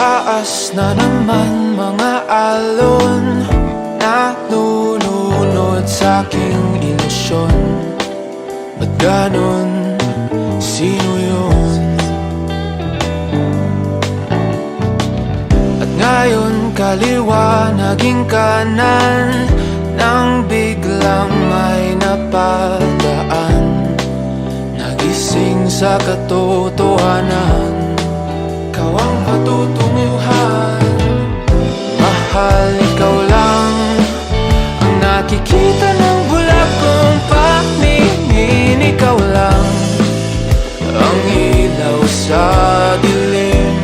taas na naman mga alon Nalulunod sa aking ilusyon Ba't ganon? Sino yun? At ngayon kaliwa naging kanan Nang biglang may napadaan Nagising sa katotohanan patutunguhan Mahal, ikaw lang Ang nakikita ng bulag kong paningin Ikaw lang Ang ilaw sa dilim.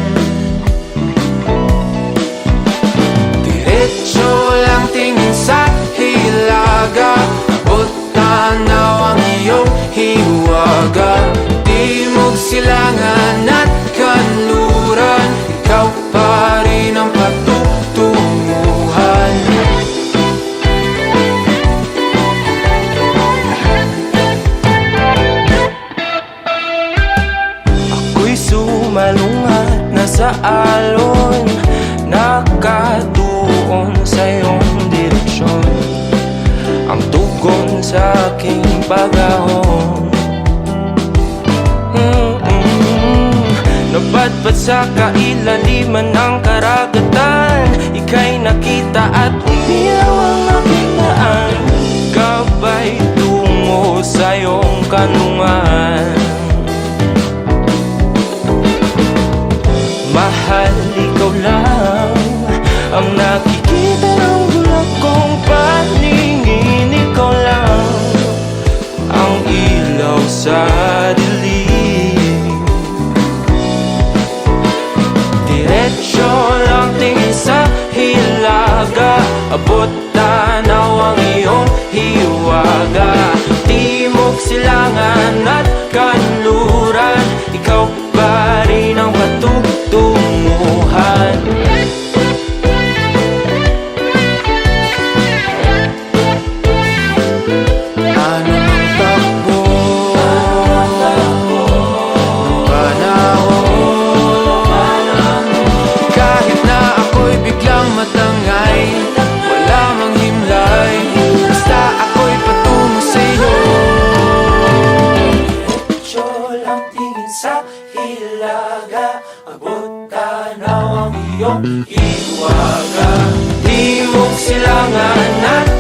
Diretso lang tingin sa hilaga. Abot tanaw ang iyong hiwaga sa alon Nakatuon sa iyong direksyon. Ang tugon sa aking pagahon. Mm-mm. Napadpad sa kailaliman ng karagatan. Ika'y nakita at Tanaw ang iyong hiwaga. Timog silangan at iyong hiwaga Di mo silangan at